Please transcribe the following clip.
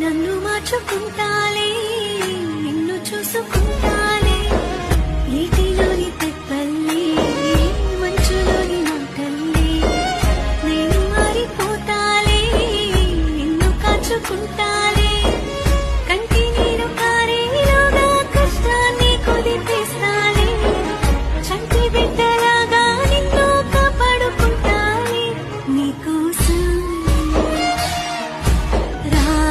నన్ను మార్చుకుంటాలే.